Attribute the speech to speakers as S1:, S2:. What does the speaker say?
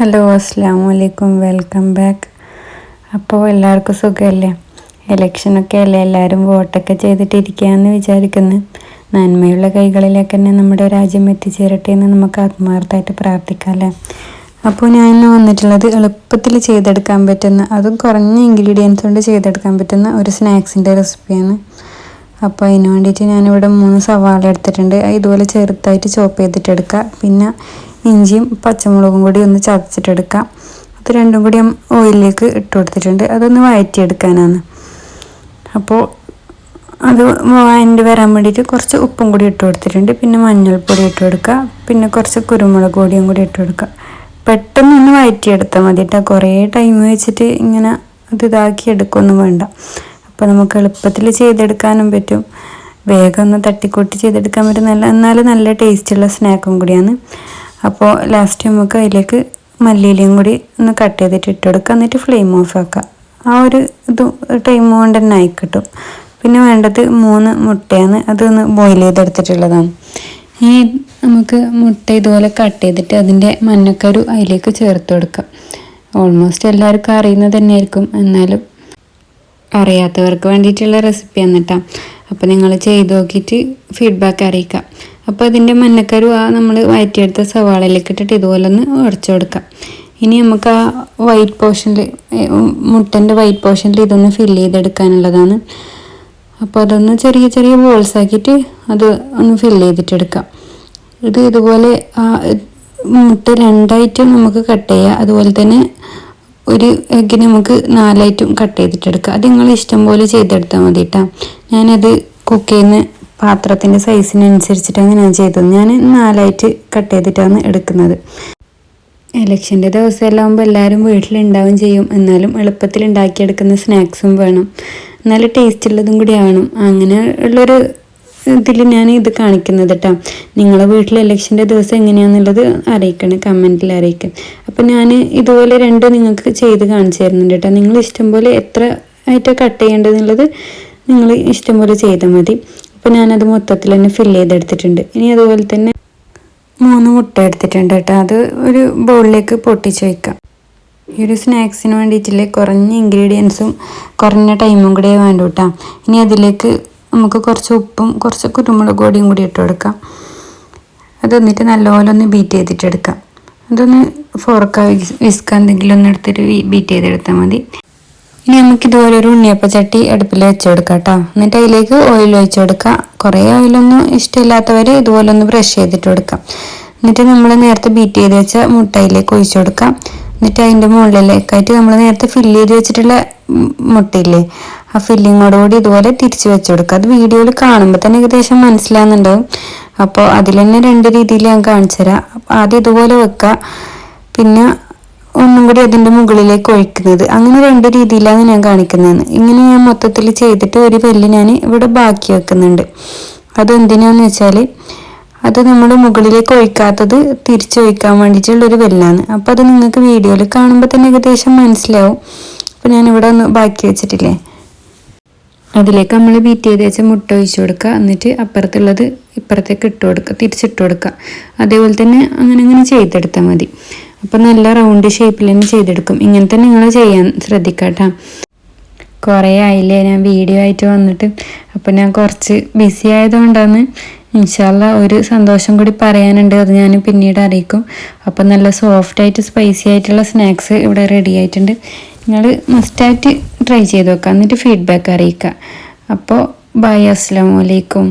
S1: Hello അസ്സാം വലൈക്കും welcome back. അപ്പോൾ എല്ലാവർക്കും സുഖമല്ലേ ഇലക്ഷനൊക്കെ അല്ലേ? എല്ലാവരും വോട്ടൊക്കെ ചെയ്തിട്ടിരിക്കുകയെന്ന് വിചാരിക്കുന്നു. നന്മയുള്ള കൈകളിലേക്ക് തന്നെ നമ്മുടെ രാജ്യം എത്തിച്ചേരട്ടെ എന്ന് നമുക്ക് ആത്മാർത്ഥമായിട്ട് പ്രാർത്ഥിക്കാം അല്ലേ? അപ്പോൾ ഞാൻ ഇന്ന് വന്നിട്ടുള്ളത് എളുപ്പത്തിൽ ചെയ്തെടുക്കാൻ പറ്റുന്ന അതും കുറഞ്ഞ ഇൻഗ്രീഡിയൻസ് കൊണ്ട് ചെയ്തെടുക്കാൻ പറ്റുന്ന ഒരു സ്നാക്സിന്റെ റെസിപ്പിയാണ്. അപ്പോൾ അതിന് വേണ്ടിയിട്ട് ഞാനിവിടെ മൂന്ന് സവാള എടുത്തിട്ടുണ്ട്. ഇതുപോലെ ചെറുതായിട്ട് ചോപ്പ് ചെയ്തിട്ടെടുക്കുക പിന്നെ ഇഞ്ചിയും പച്ചമുളകും കൂടി ഒന്ന് ചതച്ചിട്ടെടുക്കാം. അത് രണ്ടും കൂടി ഓയിലിലേക്ക് ഇട്ട് കൊടുത്തിട്ടുണ്ട്. അതൊന്ന് വഴറ്റിയെടുക്കാനാണ് അപ്പോൾ അത് അതിന്റെ വരാൻ വേണ്ടിയിട്ട് കുറച്ച് ഉപ്പും കൂടി ഇട്ട് കൊടുത്തിട്ടുണ്ട്. പിന്നെ മഞ്ഞൾപ്പൊടി ഇട്ട് കൊടുക്കുക. പിന്നെ കുറച്ച് കുരുമുളക് പൊടിയും കൂടി ഇട്ട് കൊടുക്കുക. പെട്ടെന്ന് ഒന്ന് വഴറ്റിയെടുത്താൽ മതി കേട്ടോ കുറേ ടൈം വെച്ചിട്ട് ഇങ്ങനെ ഇത് ഇതാക്കി എടുക്കൊന്നും വേണ്ട. അപ്പോൾ നമുക്ക് എളുപ്പത്തിൽ ചെയ്തെടുക്കാനും പറ്റും. വേഗം ഒന്ന് തട്ടിക്കൂട്ടി ചെയ്തെടുക്കാൻ പറ്റും. നല്ല എന്നാലും നല്ല ടേസ്റ്റുള്ള സ്നാക്കും കൂടിയാണ്. അപ്പോൾ ലാസ്റ്റ് നമുക്ക് അതിലേക്ക് മല്ലിയിലയും കൂടി ഒന്ന് കട്ട് ചെയ്തിട്ട് ഇട്ട് കൊടുക്കുക എന്നിട്ട് ഫ്ലെയിം ഓഫ് ആക്കുക ആ ഒരു ഇത് ടൈം കൊണ്ട് തന്നെ ആയി കിട്ടും. പിന്നെ വേണ്ടത് മൂന്ന് മുട്ടയാണ് അതൊന്ന് ബോയിൽ ചെയ്തെടുത്തിട്ടുള്ളതാണ്. ഈ നമുക്ക് മുട്ട ഇതുപോലെ കട്ട് ചെയ്തിട്ട് അതിന്റെ മഞ്ഞക്കരു അതിലേക്ക് ചേർത്ത് കൊടുക്കുക ഓൾമോസ്റ്റ് എല്ലാവർക്കും അറിയുന്നത് തന്നെയായിരിക്കും. എന്നാലും അറിയാത്തവർക്ക് വേണ്ടിയിട്ടുള്ള റെസിപ്പി എന്നിട്ടാണ് അപ്പോൾ നിങ്ങൾ ചെയ്ത് നോക്കിയിട്ട് ഫീഡ്ബാക്ക് അറിയിക്കാം. അപ്പോൾ അതിന്റെ മഞ്ഞക്കരു ആ നമ്മൾ വയറ്റിയെടുത്ത സവാളയിലേക്ക് ഇട്ടിട്ട് ഇതുപോലെ ഒന്ന് ഉടച്ചു കൊടുക്കാം. ഇനി നമുക്ക് ആ വൈറ്റ് പോർഷനിൽ മുട്ടന്റെ വൈറ്റ് പോർഷനിൽ ഇതൊന്ന് ഫില്ല് ചെയ്തെടുക്കാനുള്ളതാണ്. അപ്പോൾ അതൊന്ന് ചെറിയ ചെറിയ ബോൾസ് ആക്കിയിട്ട് അത് ഒന്ന് ഫില്ല് ചെയ്തിട്ടെടുക്കാം. ഇത് ഇതുപോലെ മുട്ട രണ്ടായിട്ട് നമുക്ക് കട്ട് ചെയ്യാം. അതുപോലെ തന്നെ ഒരു എഗ്ഗിന് നമുക്ക് നാലായിട്ടും കട്ട് ചെയ്തിട്ടെടുക്കാം. അത് നിങ്ങൾ ഇഷ്ടം പോലെ ചെയ്തെടുത്താൽ മതി കേട്ടോ ഞാനത് കുക്ക് ചെയ്യുന്ന പാത്രത്തിന്റെ സൈസിനനുസരിച്ചിട്ടാണ് ഞാൻ ചെയ്തത്. ഞാൻ നാലായിട്ട് കട്ട് ചെയ്തിട്ടാണ് എടുക്കുന്നത്. ഇലക്ഷന്റെ ദിവസം ആകുമ്പോൾ എല്ലാവരും വീട്ടിലുണ്ടാവും ചെയ്യും. എന്നാലും എളുപ്പത്തിൽ ഉണ്ടാക്കിയെടുക്കുന്ന സ്നാക്സും വേണം. നല്ല ടേസ്റ്റ് ഉള്ളതും കൂടി ആവണം. അങ്ങനെ ഉള്ളൊരു ഇതിൽ ഞാൻ ഇത് കാണിക്കുന്നത് കേട്ടോ നിങ്ങളെ വീട്ടിൽ ഇലക്ഷന്റെ ദിവസം എങ്ങനെയാണെന്നുള്ളത് അറിയിക്കണം. കമന്റിൽ അറിയിക്കും അപ്പോൾ ഞാൻ ഇതുപോലെ രണ്ട് നിങ്ങൾക്ക് ചെയ്ത് കാണിച്ചു തരുന്നുണ്ട് കേട്ടോ നിങ്ങൾ ഇഷ്ടം പോലെ എത്ര ആയിട്ട് കട്ട് ചെയ്യേണ്ടതെന്നുള്ളത് നിങ്ങൾ ഇഷ്ടം പോലെ ചെയ്താൽ മതി. അപ്പോൾ ഞാനത് മൊത്തത്തിൽ തന്നെ ഫില്ല് ചെയ്തെടുത്തിട്ടുണ്ട്. ഇനി അതുപോലെ തന്നെ മൂന്ന് മുട്ട എടുത്തിട്ടുണ്ട് കേട്ടോ. അത് ഒരു ബൗളിലേക്ക് പൊട്ടിച്ച് വയ്ക്കാം ഈ ഒരു സ്നാക്സിന് വേണ്ടിയിട്ടില്ലേ കുറഞ്ഞ ഇൻഗ്രീഡിയൻസും കുറഞ്ഞ ടൈമും കൂടെ വേണ്ടു കേട്ടോ. ഇനി അതിലേക്ക് നമുക്ക് കുറച്ച് ഉപ്പും കുറച്ച് കുരുമുളക് പൊടിയും കൂടി ഇട്ട് കൊടുക്കാം. അത് എന്നിട്ട് നല്ലപോലെ ഒന്ന് ബീറ്റ് ചെയ്തിട്ടെടുക്കാം അതൊന്ന് ഫോർക്ക വിസ്ക എന്തെങ്കിലും ഒന്ന് എടുത്തിട്ട് ബീറ്റ് ചെയ്തെടുത്താൽ മതി. ഇനി നമുക്ക് ഇതുപോലെ ഒരു ഉണ്ണിയപ്പ ചട്ടി അടുപ്പിൽ വെച്ച് കൊടുക്കാം കേട്ടോ. എന്നിട്ട് അതിലേക്ക് ഓയിൽ ഒഴിച്ചു കൊടുക്കാം. കുറേ ഓയിലൊന്നും ഇഷ്ടമില്ലാത്തവർ ഇതുപോലെ ഒന്ന് ബ്രഷ് ചെയ്തിട്ട് കൊടുക്കാം. എന്നിട്ട് നമ്മൾ നേരത്തെ ബീറ്റ് ചെയ്ത് വെച്ച മുട്ടയിലേക്ക് ഒഴിച്ചു കൊടുക്കാം. എന്നിട്ട് അതിന്റെ മുകളിലേക്കായിട്ട് നമ്മൾ നേരത്തെ ഫില്ല് ചെയ്ത് വെച്ചിട്ടുള്ള മുട്ടയില്ലേ ആ ഫില്ലിങ്ങോടുകൂടി ഇതുപോലെ തിരിച്ചു വെച്ച് കൊടുക്കുക അത് വീഡിയോയിൽ കാണുമ്പോൾ തന്നെ ഏകദേശം മനസ്സിലാകുന്നുണ്ടാവും അപ്പോൾ അതിൽ തന്നെ രണ്ട് രീതിയിൽ ഞാൻ കാണിച്ചു തരാം ആദ്യം ഇതുപോലെ വെക്കുക പിന്നെ മുകളിലേക്ക് ഒഴിക്കുന്നത്. അങ്ങനെ രണ്ട് രീതിയിലാണ് ഞാൻ കാണിക്കുന്നത് ഇങ്ങനെ ഞാൻ മൊത്തത്തിൽ ചെയ്തിട്ട് ഒരു പല്ല് ഞാൻ ഇവിടെ ബാക്കി വെക്കുന്നുണ്ട്. അതെന്തിനാന്ന് വെച്ചാൽ അത് നമ്മൾ മുകളിലേക്ക് ഒഴിക്കാത്തത് തിരിച്ചൊഴിക്കാൻ വേണ്ടിയിട്ടുള്ളൊരു വെല്ലാണ്. അപ്പോൾ അത് നിങ്ങൾക്ക് വീഡിയോയിൽ കാണുമ്പോൾ തന്നെ ഏകദേശം മനസ്സിലാവും. അപ്പോൾ ഞാനിവിടെ ഒന്ന് ബാക്കി വെച്ചിട്ടില്ലേ? അതിലേക്ക് നമ്മൾ ബീറ്റ് ചെയ്ത് വെച്ച മുട്ട ഒഴിച്ചു കൊടുക്കുക എന്നിട്ട് അപ്പുറത്തുള്ളത് ഇപ്പുറത്തേക്ക് ഇട്ട് കൊടുക്കുക തിരിച്ചിട്ട് കൊടുക്കുക അതേപോലെ തന്നെ അങ്ങനെ അങ്ങനെ ചെയ്തെടുത്താൽ മതി. അപ്പം നല്ല റൗണ്ട് ഷേപ്പിൽ തന്നെ ചെയ്തെടുക്കും. ഇങ്ങനെ തന്നെ നിങ്ങൾ ചെയ്യാൻ ശ്രദ്ധിക്കട്ടെ. കുറേ ആയില്ലേ ഞാൻ വീഡിയോ ആയിട്ട് വന്നിട്ട്. അപ്പം ഞാൻ കുറച്ച് ബിസി ആയതുകൊണ്ടാണ് ഇൻഷാല്ല ഒരു സന്തോഷം കൂടി പറയാനുണ്ട്. അത് ഞാൻ പിന്നീട് അറിയിക്കും. അപ്പം നല്ല സോഫ്റ്റ് ആയിട്ട് സ്പൈസി ആയിട്ടുള്ള സ്നാക്സ് ഇവിടെ റെഡി ആയിട്ടുണ്ട്. നിങ്ങൾ മസ്റ്റായിട്ട് ട്രൈ ചെയ്ത് നോക്കുക എന്നിട്ട് ഫീഡ്ബാക്ക് അറിയിക്കുക അപ്പോൾ ബൈ അസ്സാം വലൈക്കും